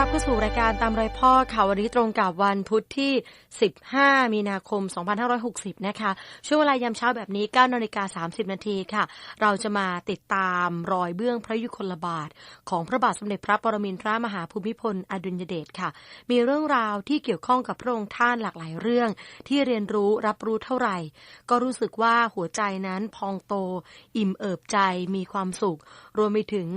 รับเข้าสู่รายการตามรอยพ่อค่ะวันนี้ตรงกับวันพุธที่ 15 มีนาคม 2560 นะคะ ช่วงเวลายามเช้าแบบนี้9นาฬิกา30 นาทีค่ะ เราจะมาติดตามรอยเบื้องพระยุคลบาท ของพระบาทสมเด็จพระปรมินทรมหาภูมิพลอดุลยเดชค่ะ มีเรื่องราวที่เกี่ยวข้องกับพระองค์ท่านหลากหลายเรื่อง ที่เรียนรู้รับรู้เท่าไหร่ ก็รู้สึกว่าหัวใจนั้นพองโต อิ่มเอิบใจมีความสุข รวมไปถึง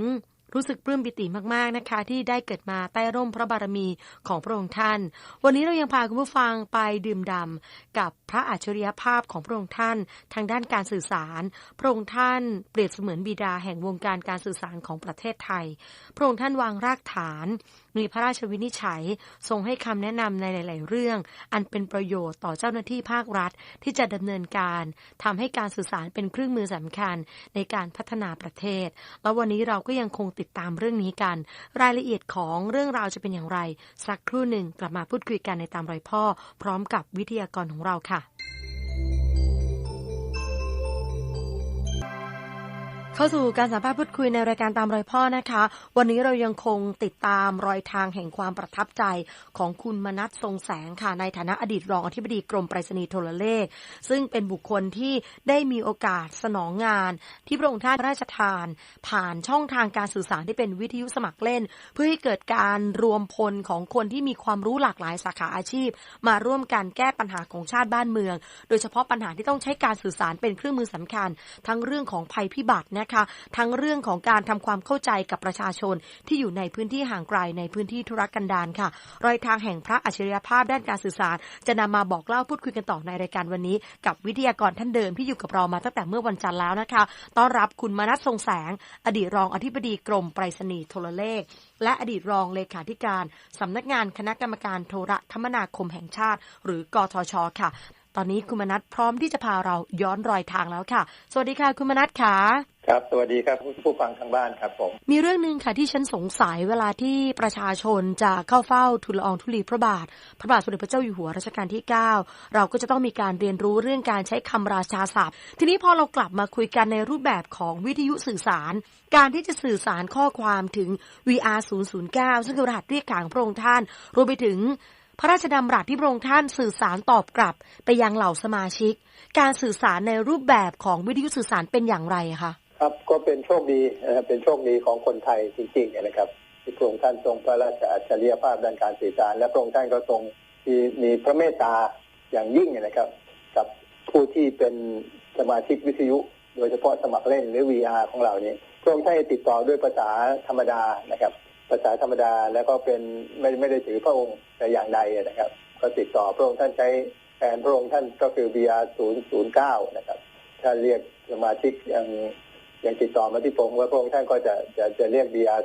รู้สึกปลื้มปิติมากๆนะคะ ที่ได้เกิดมาใต้ร่มพระบารมีของพระองค์ท่าน วันนี้เรายังพาคุณผู้ฟังไปดื่มด่ำกับพระอัจฉริยภาพของพระองค์ท่าน ทางด้านการสื่อสาร พระองค์ท่านเปรียบเสมือนบิดาแห่งวงการการสื่อสารของประเทศไทย พระองค์ท่านวางรากฐานมีพระราชวินิจฉัย ทรงให้คำแนะนำในหลาย ๆ เรื่อง อันเป็นประโยชน์ต่อเจ้าหน้าที่ภาครัฐที่จะดำเนินการทำให้การสื่อสารเป็นเครื่องมือสำคัญในการพัฒนาประเทศ แล้ววันนี้เราก็ยังคงติดตามเรื่องนี้กัน รายละเอียดของเรื่องราวจะเป็นอย่างไร สักครู่หนึ่งกลับมาพูดคุยกันในตามรอยพ่อ พร้อมกับวิทยากรของเราค่ะ เข้าสู่การสัมภาษณ์พูดคุยในรายการตามรอยพ่อนะคะ วันนี้เรายังคงติดตามรอยทางแห่งความประทับใจของคุณมนัสทรงแสงค่ะ ในฐานะอดีตรองอธิบดีกรมไปรษณีย์โทรเลข ซึ่งเป็นบุคคลที่ได้มีโอกาสสนองงาน ที่พระองค์ท่านพระราชทาน ผ่านช่องทางการสื่อสารที่เป็นวิทยุสมัครเล่น เพื่อให้เกิดการรวมพลของคนที่มีความรู้หลากหลายสาขาอาชีพ มาร่วมกันแก้ปัญหาของชาติบ้านเมือง โดยเฉพาะปัญหาที่ต้องใช้การสื่อสารเป็นเครื่องมือสำคัญ ทั้งเรื่องของภัยพิบัตินะคะ ทั้งเรื่องของการทำความเข้าใจกับประชาชนที่อยู่ในพื้นที่ห่างไกลในพื้นที่ธุรกันดารค่ะ รอยทางแห่งพระอัจฉริยภาพด้านการสื่อสาร จะนำมาบอกเล่าพูดคุยกันต่อในรายการวันนี้ กับวิทยากรท่านเดิมที่อยู่กับเรามาตั้งแต่เมื่อวันจันทร์แล้วนะคะต้อนรับคุณมนัสทรงแสง อดีตรองอธิบดีกรมไปรษณีย์โทรเลข และอดีตรองเลขาธิการสำนักงานคณะกรรมการโทรคมนาคมแห่งชาติ หรือกทชค่ะ ตอนนี้คุณมนัสพร้อมที่จะพาเราย้อนรอยทางแล้วค่ะ สวัสดีค่ะ คุณมนัสค่ะ ครับ สวัสดีครับผู้ฟังทางบ้านครับผม มีเรื่องหนึ่งค่ะที่ฉันสงสัยเวลาที่ประชาชนจะเข้าเฝ้าทูลละอองธุลีพระบาท พระบาทสมเด็จพระเจ้าอยู่หัวรัชกาลที่ 9 เราก็จะต้องมีการเรียนรู้เรื่องการใช้คำราชาศัพท์ ทีนี้พอเรากลับมาคุยกันในรูปแบบของวิทยุสื่อสาร การที่จะสื่อสารข้อความถึง VR 009ซึ่งคือรหัสเรียกขานของพระองค์ท่าน รวมไปถึงพระราชดำรัสที่พระองค์ท่านสื่อสารตอบกลับไปยังเหล่าสมาชิก การสื่อสารในรูปแบบของวิทยุสื่อสารเป็นอย่างไรคะ ครับก็เป็นโชคดีนะครับเป็นโชคดีของคนไทยจริงๆนะครับที่พระองค์ท่านทรงพระราชอัจฉริยภาพด้านการสื่อสาร และพระองค์ท่านก็ทรงมีมีพระเมตตาอย่างยิ่งนะครับ กับผู้ที่เป็นสมาชิกวิทยุ โดยเฉพาะสมัครเล่นหรือ VR ของเรานี้พระองค์ท่านติดต่อด้วยภาษาธรรมดานะครับ ภาษาธรรมดาแล้วก็เป็นไม่ไม่ได้ถือพระองค์แต่อย่างใดนะครับ ก็ติดต่อพระองค์ท่านใช้แทนพระองค์ท่านก็คือ VR 009นะครับถ้าเรียกสมาชิกอยัง ยังติดต่อมาที่ผมว่าพระองค์ท่านก็จะจะจะเรียก VR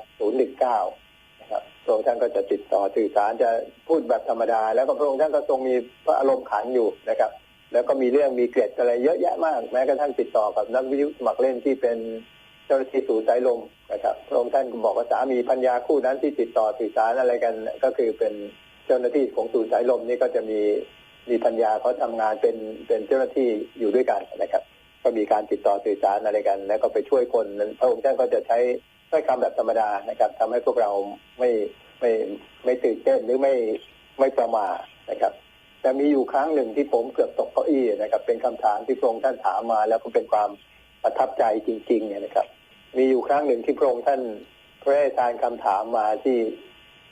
019นะครับพระองค์ท่านก็จะติดต่อสื่อสารจะพูดแบบธรรมดา แล้วก็พระองค์ท่านก็ทรงมีพระอารมณ์ขันอยู่นะครับ แล้วก็มีเรื่องมีเกร็ดอะไรเยอะแยะมาก แม้กระทั่งติดต่อกับนักวิทยุสมัครเล่นที่เป็นเจ้าหน้าที่ศูนย์สายลมนะครับ พระองค์ท่านก็บอกว่าสามีพัญญาคู่นั้นที่ติดต่อสื่อสารอะไรกัน ก็คือเป็นเจ้าหน้าที่ของศูนย์สายลมนี่ก็จะมีมีพัญญาเขาทำงานเป็นเป็นเจ้าหน้าที่อยู่ด้วยกันนะครับ ก็มีการติดต่อสื่อสารอะไรกัน แล้วก็ไปช่วยคนพระองค์ท่านก็จะใช้ถ้อยคำแบบธรรมดานะครับทำให้พวกเราไม่ไม่ไม่ตื่นเต้นหรือไม่ไม่ประมาทนะครับแต่มีอยู่ครั้งหนึ่งที่ผมเกือบตกเก้าอี้นะครับ เป็นคำถามที่พระองค์ท่านถามมา แล้วก็เป็นความประทับใจจริงๆเนี่ยนะครับ มีอยู่ครั้งหนึ่งที่พระองค์ท่านพระราชทานคำถามมาที่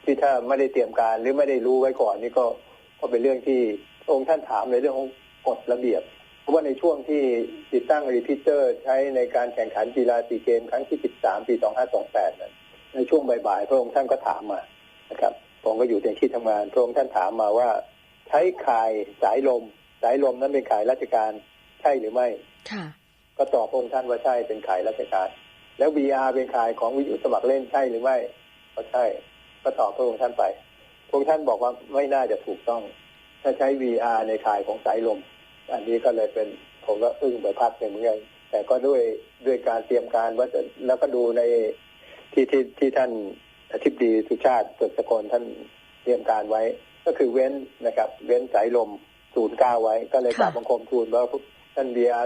ที่ถ้าไม่ได้เตรียมการหรือไม่ได้รู้ไว้ก่อนนี่ก็ก็เป็นเรื่องที่พระองค์ท่านถามในเรื่องของกฎระเบียบ ราะว่าในช่วงที่ติดตั้งรีพิเตอร์ ใช้ในการแข่งขันกีฬาซีเกมครั้งที่ 13 ปี 2528นั้นในช่วงบ่ายๆ พระองค์ท่านก็ถามมานะครับผมก็อยู่ในที่ทำงาน พระองค์ท่านถามมาว่า ใช้ข่ายสายลม สายลมนั้นเป็นข่ายราชการใช่หรือไม่ ค่ะ ก็ตอบพระองค์ท่านว่าใช่เป็นข่ายราชการ แล้ว VR เป็นข่ายของวิทยุสมัครเล่นใช่หรือไม่ ก็ใช่ ก็ตอบพระองค์ท่านไป พระองค์ท่านบอกว่าไม่น่าจะถูกต้อง ถ้าใช้ VR ในข่ายของสายลม อันนี้ก็เลยเป็นผมก็อึ้งไปพักหนึ่งเหมือนกันแต่ก็ด้วยด้วยการเตรียมการว่าจะแล้วก็ดูในที่ที่ที่ท่านอธิบดีสุชาติสุสกลท่านเตรียมการไว้ ก็คือเว้นนะครับ เว้นสายลม 09 ไว้ ก็เลยกราบบังคมทูลว่าท่าน VR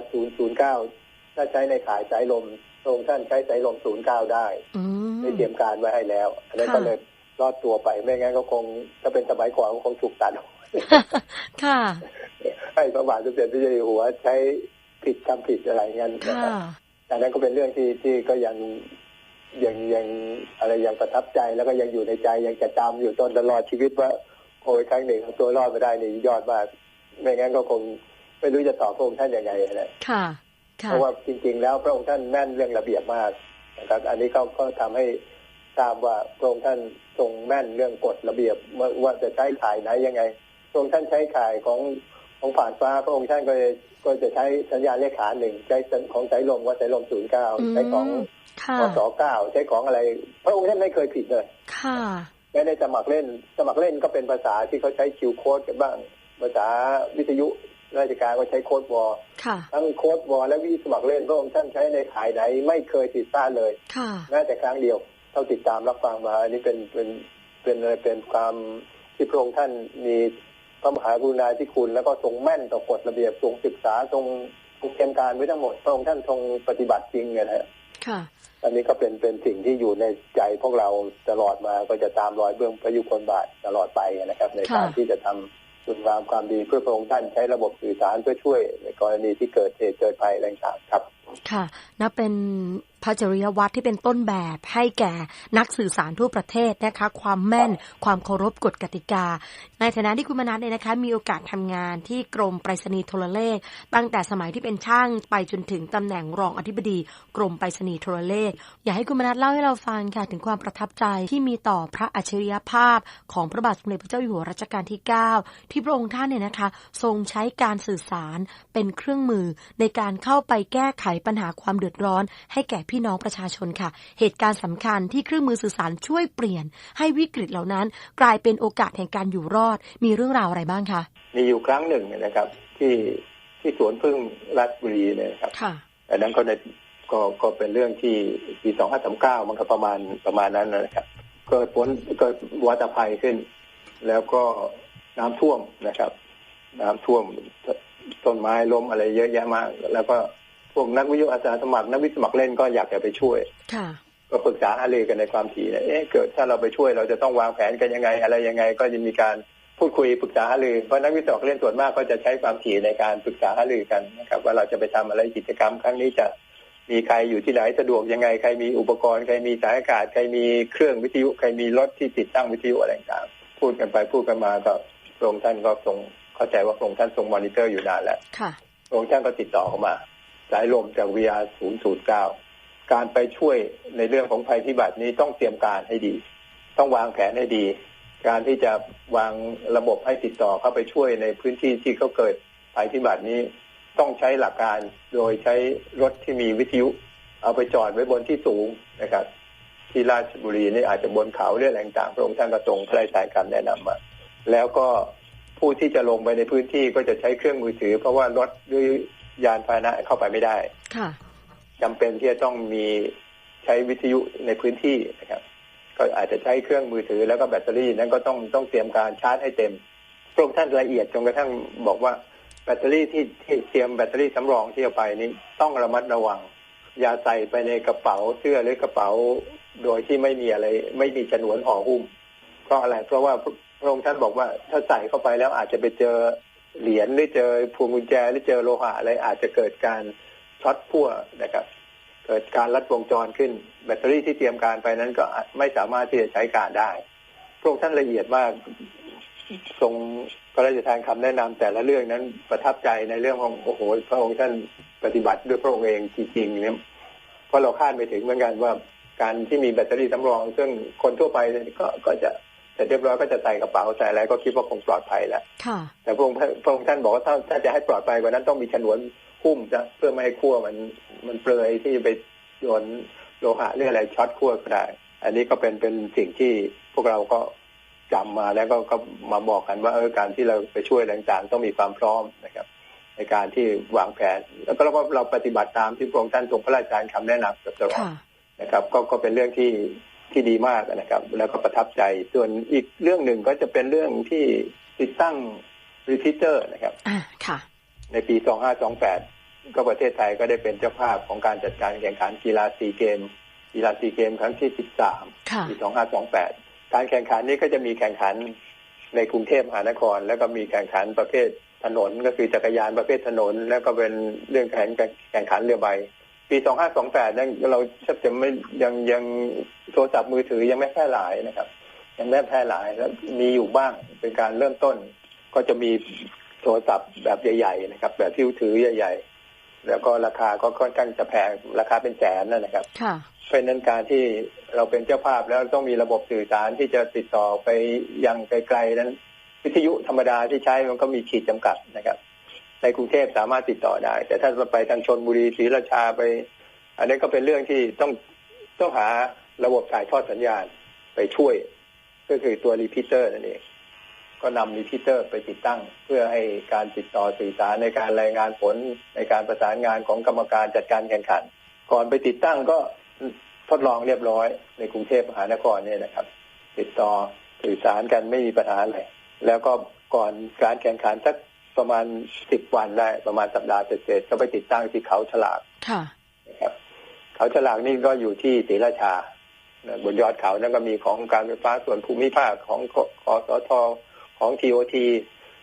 009 ถ้าใช้ในข่ายสายลมพระองค์ท่านใช้สายลม 09 ได้อืมได้เตรียมการไว้ให้แล้ว อันนั้นค่ะก็เลยรอดตัวไปไม่งั้นก็คงถ้าเป็นสมัยก่อนก็คงถูกตัดค่ะ ให้พระบาทสมเด็จพระเจ้าอยู่หัวใช้ผิดทำผิดอะไรเงี้ยนะค่ะครับแต่นั้นก็เป็นเรื่องที่ที่ก็ยังยังยังอะไรยังประทับใจแล้วก็ยังอยู่ในใจยังจะจำอยู่จนตลอดชีวิตว่า โอ้ยครั้งหนึ่งเอาตัวรอดมาได้นี่ยอดมากไม่งั้นก็คงไม่รู้จะตอบพระองค์ท่านยังไงนะค่ะเพค่ะราะว่าจริง ๆ แล้วพระองค์ท่านแม่นเรื่องระเบียบมากนะครับ อันนี้ก็ก็ทำให้ทราบว่าพระองค์ท่านทรงแม่นเรื่องกฎระเบียบว่าว่าจะใช้ข่ายไหนยังไงพระองค์ท่านใช้ข่ายของ ของผ่านฟ้าพระองค์ท่านก็จะก็จะใช้สัญญาณเลขขาหนึ่งใช้ของสายลมว่าสายลมศูนย์เก้าใช้ของค่ะพศเก้าใช้ของอะไร พระองค์ท่านไม่เคยผิดเลย ค่ะแม้ในสมัครเล่นสมัครเล่นก็เป็นภาษาที่เขาใช้คิวโค้ดกันบ้าง ภาษาวิทยุราชการก็ใช้โค้ดวอลค่ะทั้งโค้ดวอลและวิสมัครเล่นพระองค์ท่านใช้ในขายไหนไม่เคยผิดพลาดเลยค่ะแม้แต่ครั้งเดียวเท่าติดตามรับฟังมา อันนี้เป็นเป็นเป็นอะไรเป็นความที่พระองค์ท่านมี พระมหากรุณาธิคุณ แล้วก็ทรงแม่นต่อกฎระเบียบทรงศึกษาทรงทรงเตรียมการไว้ทั้งหมดพระองค์ท่านทรงปฏิบัติจริงไงนะฮะค่ะ อันนี้ก็เป็นเป็นสิ่งที่อยู่ในใจพวกเราตลอดมาก็จะตามรอยเบื้องพระยุคลบาทตลอดไปนะครับ ในการค่ะที่จะทำคุณงามความดีเพื่อพระองค์ท่านใช้ระบบสื่อสารเพื่อช่วยในกรณีที่เกิดเหตุเกิดภัยอะไรต่างๆครับ ค่ะนับเป็น พระจริยวัตรที่เป็นต้นแบบให้แก่นักสื่อสารทั่วประเทศนะคะความแม่นความเคารพกฎกติกา ในฐานะที่คุณมนัสเนี่ยนะคะมีโอกาสทำงานที่กรมไปรษณีย์โทรเลข ตั้งแต่สมัยที่เป็นช่างไปจนถึงตำแหน่งรองอธิบดี กรมไปรษณีย์โทรเลข อยากให้คุณมนัสเล่าให้เราฟังค่ะถึงความประทับใจที่มีต่อพระอัจฉริยภาพ ของพระบาทสมเด็จพระเจ้าอยู่หัวรัชกาลที่ 9 ที่พระองค์ท่านเนี่ยนะคะ ทรงใช้การสื่อสารเป็นเครื่องมือในการเข้าไปแก้ไขปัญหาความเดือดร้อน ให้แก่พี่น้องประชาชนค่ะ เหตุการณ์สำคัญที่เครื่องมือสื่อสารช่วยเปลี่ยน ให้วิกฤตเหล่านั้น กลายเป็นโอกาสแห่งการอยู่รอด มีเรื่องราวอะไรบ้างคะมีอยู่ครั้งหนึ่งนะครับ ที่ที่สวนพึ่งรัฐบุรีเนี่ยนะครับค่ะอันนั้นก็ในก็ก็เป็นเรื่องที่ปีสองห้าสามเก้ามันก็ประมาณประมาณนั้นนะครับเกิดฝนเกิดวัตภัยขึ้น แล้วก็น้ำท่วมนะครับ น้ำท่วมต้นไม้ล้มอะไรเยอะแยะมาก แล้วก็ พวกนักวิทยุอาสาสมัครนักวิทยุสมัครเล่นก็อยากจะไปช่วยค่ะก็ปรึกษาหารือกันในความถี่นะเอ๊ะเกิดถ้าเราไปช่วยเราจะต้องวางแผนกันยังไง อะไรยังไงก็จะมีการพูดคุยปรึกษาหารือเพราะนักวิทยาศาสตร์เล่นส่วนมากก็จะใช้ความถี่ในการปรึกษาหารือกันนะครับ ว่าเราจะไปทำอะไรกิจกรรม ครั้งนี้จะมีใครอยู่ที่ไหนสะดวกยังไง ใครมีอุปกรณ์ใครมีสายอากาศใครมีเครื่องวิทยุใครมีรถที่ติดตั้งวิทยุอะไรต่างๆพูดกันไปพูดกันมาก็พระองค์ท่านก็ทรงเข้าใจว่าพระองค์ท่านทรงมอนิเตอร์อยู่นานแล้วค่ะพระองค์ท่านก็ติดต่อเข้ามา สายลมจาก VR 009 การไปช่วยในเรื่องของภัยพิบัตินี้ต้องเตรียมการให้ดี ต้องวางแผนให้ดี การที่จะวางระบบให้ติดต่อเข้าไปช่วยในพื้นที่ที่เขาเกิดภัยพิบัตินี้ ต้องใช้หลักการโดยใช้รถที่มีวิทยุ เอาไปจอดไว้บนที่สูงนะครับ ที่ราชบุรีนี่อาจจะบนเขาเรื่องอะไรต่างๆพระองค์ท่านก็ทรงพระราชทานคำแนะนำมาแล้วก็ผู้ที่จะลงไปในพื้นที่ก็จะใช้เครื่องมือถือ เพราะว่ารถด้วย ยานพาหนะเข้าไปไม่ได้ค่ะจำเป็นที่จะต้องมีใช้วิทยุในพื้นที่นะครับ ก็อาจจะใช้เครื่องมือถือแล้วก็แบตเตอรี่นั้นก็ต้องต้องเตรียมการชาร์จให้เต็มพระองค์ท่านละเอียดจนกระทั่งบอกว่าแบตเตอรี่ที่ที่เตรียมแบตเตอรี่สำรองที่เอาไปนี้ต้องระมัดระวัง อย่าใส่ไปในกระเป๋าเสื้อหรือกระเป๋าโดยที่ไม่มีอะไร ไม่มีฉนวนห่อหุ้มเพราะอะไร เพราะว่าพระองค์ท่านบอกว่าถ้าใส่เข้าไปแล้วอาจจะไปเจอ เหรียญหรือเจอพวงกุญแจหรือเจอโลหะอะไรอาจจะเกิดการช็อตพั่วนะครับ เกิดการลัดวงจรขึ้น แบตเตอรี่ที่เตรียมการไปนั้นก็ไม่สามารถที่จะใช้การได้พระองค์ท่านละเอียดมากทรงพระราชทานคำแนะนำแต่ละเรื่องนั้นประทับใจในเรื่องของโอ้โหพระองค์ท่านปฏิบัติด้วยพระองค์เองจริงๆเนี่ยเพราะเราคาดไม่ถึงเหมือนกันว่าการที่มีแบตเตอรี่สำรอง ซึ่งคนทั่วไปก็ก็จะ เสร็จเรียบร้อยก็จะใส่กระเป๋าใส่อะไรก็คิดว่าคงปลอดภัยแล้วค่ะแต่พระองค์พระองค์ท่านบอกว่าถ้าถ้าจะให้ปลอดภัยกว่านั้นต้องมีฉนวนหุ้มนะเพื่อไม่ให้ขั้วมันมันเปลือยที่จะไปโดนโลหะหรืออะไรช็อตขั้วก็ได้ อันนี้ก็เป็นเป็นสิ่งที่พวกเราก็จำมาแล้วก็ก็มาบอกกันว่าเออการที่เราไปช่วยต่างๆ ต้องมีความพร้อมนะครับ ในการที่วางแผน แล้วก็เราก็เราปฏิบัติตามที่พระองค์ท่านทรงพระราชทานคำแนะนำตลอดค่ะนะครับ ก็ก็เป็นเรื่องที่ ที่ดีมากนะครับ แล้วก็ประทับใจ ส่วนอีกเรื่องหนึ่งก็จะเป็นเรื่องที่ติดตั้งรีพิเตอร์นะครับอ่าค่ะ ในปี 2528 ก็ประเทศไทยก็ได้เป็นเจ้าภาพของการจัดการแข่งขันกีฬาซีเกม กีฬาซีเกมครั้งที่ 13ค่ะปี 2528 การแข่งขันนี้ก็จะมีแข่งขันในกรุงเทพมหานคร แล้วก็มีแข่งขันประเภทถนนก็คือจักรยานประเภทถนน แล้วก็เป็นเรื่องแข่งแข่งขันเรือใบ ปี2528นั้นเราแทบจะไม่ยังยังโทรศัพท์มือถือยังไม่แพร่หลายนะครับ ยังไม่แพร่หลายแล้วมีอยู่บ้างเป็นการเริ่มต้น ก็จะมีโทรศัพท์แบบใหญ่ๆนะครับ แบบที่ถือใหญ่ ๆ แล้วก็ราคาก็ค่อนข้างจะแพงราคาเป็นแสนนั่นนะครับค่ะเพราะฉะนั้นการที่เราเป็นเจ้าภาพแล้วต้องมีระบบสื่อสารที่จะติดต่อไปยังไกลๆนั้น วิทยุธรรมดาที่ใช้มันก็มีขีดจำกัดนะครับ ในกรุงเทพสามารถติดต่อได้ แต่ถ้าไปทางชนบุรีศรีราชาไป อันนี้ก็เป็นเรื่องที่ต้องต้องหาระบบถ่ายทอดสัญญาณไปช่วย ก็คือตัวรีพิเตอร์นั่นเองก็นำรีพิเตอร์ไปติดตั้ง เพื่อให้การติดต่อสื่อสารในการรายงานผลในการประสานงานของกรรมการจัดการแข่งขัน ก่อนไปติดตั้งก็ทดลองเรียบร้อยในกรุงเทพมหานครเนี่ยนะครับ ติดต่อสื่อสารกันไม่มีปัญหาอะไรแล้วก็ก่อนการแข่งขันสัก ประมาณสิบวันได้ประมาณสัปดาห์เศษๆก็ไปติดตั้งที่เขาฉลากค่ะนะครับ เขาฉลากนี่ก็อยู่ที่ศรีราชานะบนยอดเขานั่นก็มีของการไฟฟ้าส่วนภูมิภาคของคคสทของทีโอที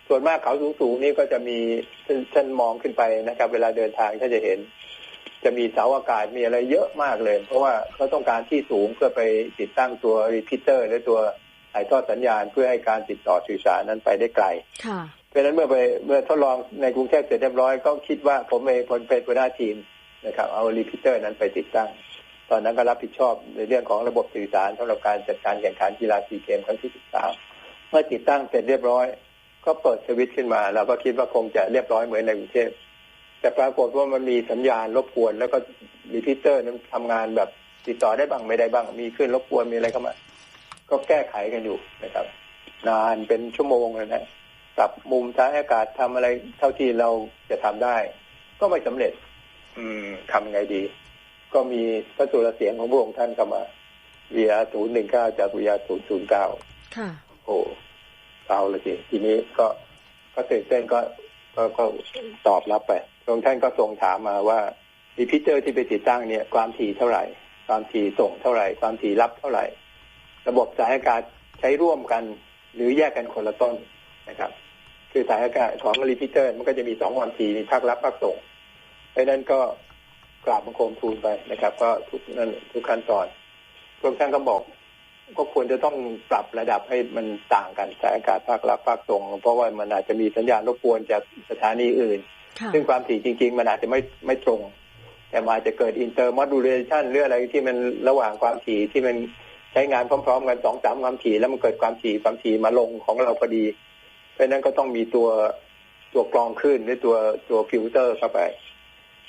ส่วนมากเขาสูงๆนี่ก็จะมีเส้นมองขึ้นไปนะครับ เวลาเดินทางถ้าจะเห็น จะมีเสาอากาศมีอะไรเยอะมากเลย เพราะว่าเขาต้องการที่สูงเพื่อไปติดตั้งตัวรีพิเตอร์และตัวถ่ายทอดสัญญาณเพื่อให้การติดต่อสื่อสารนั้นไปได้ไกลค่ะ เพราะนั้นเมื่อไปเมื่อทดลองในกรุงเทพเสร็จเรียบร้อยก็คิดว่าผมเองผลเป็นหัวหน้าทีมนะครับ เอารีพิเตอร์นั้นไปติดตั้ง ตอนนั้นก็รับผิดชอบในเรื่องของระบบสื่อสารสำหรับการจัดการแข่งขันกีฬาซีเกมครั้งที่13เมื่อติดตั้งเสร็จเรียบร้อย ก็เปิดสวิตช์ขึ้นมาเราก็คิดว่าคงจะเรียบร้อยเหมือนในกรุงเทพแต่ปรากฏว่ามันมีสัญญาณรบกวน แล้วก็รีพิเตอร์นั้นทำงานแบบติดต่อได้บ้างไม่ได้บ้าง มีขึ้นรบกวนมีอะไรเข้ามา ก็แก้ไขกันอยู่นะครับ นานเป็นชั่วโมงเลยนะ ปรับมุมท้ายอากาศทำอะไรเท่าที่เราจะทำได้ ก็ไม่สำเร็จ อืมทำไงดี ก็มีพระสุรเสียงของพระองค์ท่านเข้ามา VR ศูนย์หนึ่งเก้าจาก VR ศูนย์ศูนย์เก้าค่ะ โอ้เอาละสิทีนี้ก็ก็ตื่นเต้นก็ก็ก็ตอบรับไปพระองค์ท่านก็ทรงถามมาว่ารีพิเตอร์ที่ไปติดตั้งเนี่ย ความถี่เท่าไหร่ ความถี่ส่งเท่าไหร่ ความถี่รับเท่าไหร่ ระบบสายอากาศใช้ร่วมกัน หรือแยกกันคนละต้นนะครับ คือสายอากาศของรีพิเตอร์ มันก็จะมีสองความถี่มีภาครับภาคส่งเพราะฉะนั้นก็กราบบังคมทูลไปนะครับ ก็ทุกนั่นทุกขั้นตอนพระองค์ท่านก็บอก ก็ควรจะต้องปรับระดับให้มันต่างกันสายอากาศภาครับภาคส่ง เพราะว่ามันอาจจะมีสัญญาณรบกวนจากสถานีอื่นค่ะซึ่งความถี่จริง ๆ มันอาจจะไม่ไม่ตรง แต่มันอาจจะเกิดอินเตอร์มอดูเลชันหรืออะไรที่มันระหว่างความถี่ที่มันใช้งานพร้อม ๆ กันสองสามความถี่แล้วมันเกิดความถี่ความถี่มาลงของเราพอดีเพ ราะนั้นก็ต้องมีตัวตัวกรองคลื่นหรือตัวตัวฟิลเตอร์เข้าไป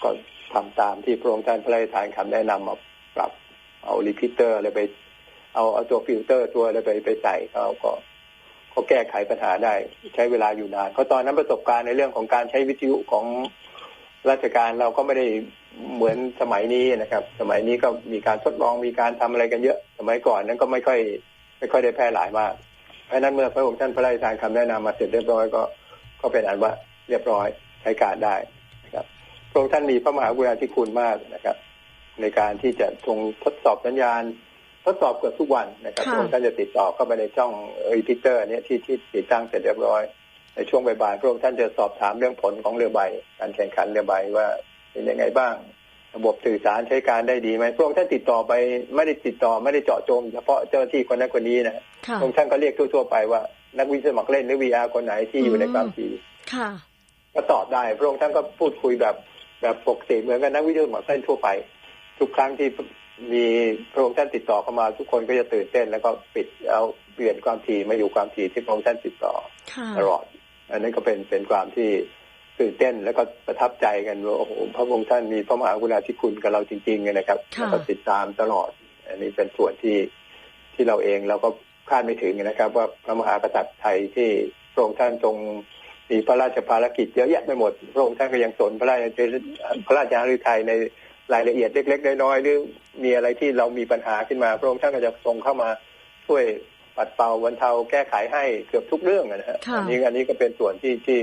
ก็ทำตามที่พระองค์ท่านพระราชทานคำแนะนำมาปรับ เอารีพิเตอร์อะไรไป เอาเอาตัวฟิลเตอร์ตัวอะไรไปไปใส่เขาก็ก็แก้ไขปัญหาได้ใช้เวลาอยู่นานเพราะตอนนั้นประสบการณ์ในเรื่องของการใช้วิทยุของราชการเราก็ไม่ได้เหมือนสมัยนี้นะครับ สมัยนี้ก็มีการทดลองมีการทำอะไรกันเยอะ สมัยก่อนนั้นก็ไม่ค่อย ไม่ค่อยได้แพร่หลายมาก ราะฉะนั้นเมื่อพระองค์ท่านพระราชทานคำแนะนำมาเสร็จเรียบร้อยก็ก็เป็นอันว่าเรียบร้อยใช้การได้นะครับพระองค์ท่านมีพระมหากรุณาธิคุณมากนะครับ ในการที่จะทรงทดสอบสัญญาณ ทดสอบเกือบทุกวันนะครับค่ะพระองค์ท่านจะติดต่อเข้าไปในช่องรีพิเตอร์เนี่ยที่ที่ติดตั้งเสร็จเรียบร้อย ในช่วงบ่ายๆพระองค์ท่านจะสอบถามเรื่องผลของเรือใบ การแข่งขันเรือใบว่าเป็นยังไงบ้างระบบสื่อสารใช้การได้ดีไหมพระองค์ท่านติดต่อไปไม่ได้ติดต่อไม่ได้เจาะจงเฉพาะเจ้าหน้าที่คนนั้นคนนี้นะ ค่ะพระองค์ท่านก็เรียกทั่วๆไปว่า นักวิสมัครเล่นหรือ VR คนไหนที่อยู่ในความถี่ค่ะก็ตอบได้พระองค์ท่านก็พูดคุยแบบแบบปกติเหมือนกับนักวิทยาศาสตร์เส้นทั่วไป ทุกครั้งที่มีพระองค์ท่านติดต่อเข้ามา ทุกคนก็จะตื่นเต้นแล้วก็ปิดเอาเปลี่ยนความถี่มาอยู่ความถี่ที่พระองค์ท่านติดต่อค่ะตลอด อันนั้นก็เป็นเป็นความที่ตื่นเต้นแล้วก็ประทับใจกันว่าโอ้โหพระองค์ท่านมีพระมหากรุณาธิคุณกับเราจริงๆนะครับค่ะแล้วก็ติดตามตลอด อันนี้เป็นส่วนที่ที่เราเองเราก็ คาดไม่ถึงนะครับ ว่าพระมหากษัตริย์ไทยที่พระองค์ท่านทรงมีพระราชภารกิจเยอะแยะไปหมด พระองค์ท่านก็ยังสนพระราชพระราชาฤทัยในรายละเอียดเล็ก ๆ น้อยๆหรือมีอะไรที่เรามีปัญหาขึ้นมา พระองค์ท่านก็จะทรงเข้ามาช่วยปัดเป่าบรรเทาแก้ไขให้เกือบทุกเรื่องนะฮะค่ะอันี้อันนี้ก็เป็นส่วนที่ที่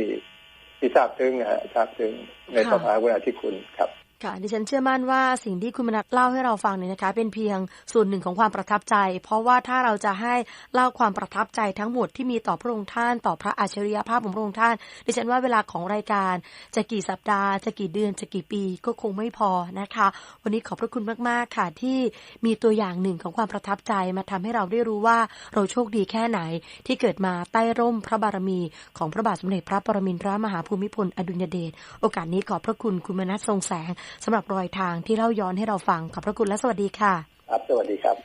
ที่ทราบถึงนะฮะทราบถึงในค่ะพระมหากรุณาธิคุณครับ ค่ะดิฉันเชื่อมั่นว่าสิ่งที่คุณมนัทเล่าให้เราฟังเนี่ยนะคะ เป็นเพียงส่วนหนึ่งของความประทับใจ เพราะว่าถ้าเราจะให้เล่าความประทับใจทั้งหมดที่มีต่อพระองค์ท่านต่อพระอัจฉริยภาพของพระองค์ท่าน ดิฉันว่าเวลาของรายการจะกี่สัปดาห์จะกี่เดือนจะกี่ปีก็คงไม่พอนะคะ วันนี้ขอบพระคุณมากๆค่ะที่มีตัวอย่างหนึ่งของความประทับใจมาทำให้เราได้รู้ว่าเราโชคดีแค่ไหน ที่เกิดมาใต้ร่มพระบารมีของพระบาทสมเด็จพระปรมินทรมหาภูมิพลอดุลยเดชโอกาสนี้ขอบพระคุณคุณมนัสทรงแสงสำหรับรอยทางที่เล่าย้อนให้เราฟังขอบพระคุณและสวัสดีค่ะ ครับ สวัสดีครับ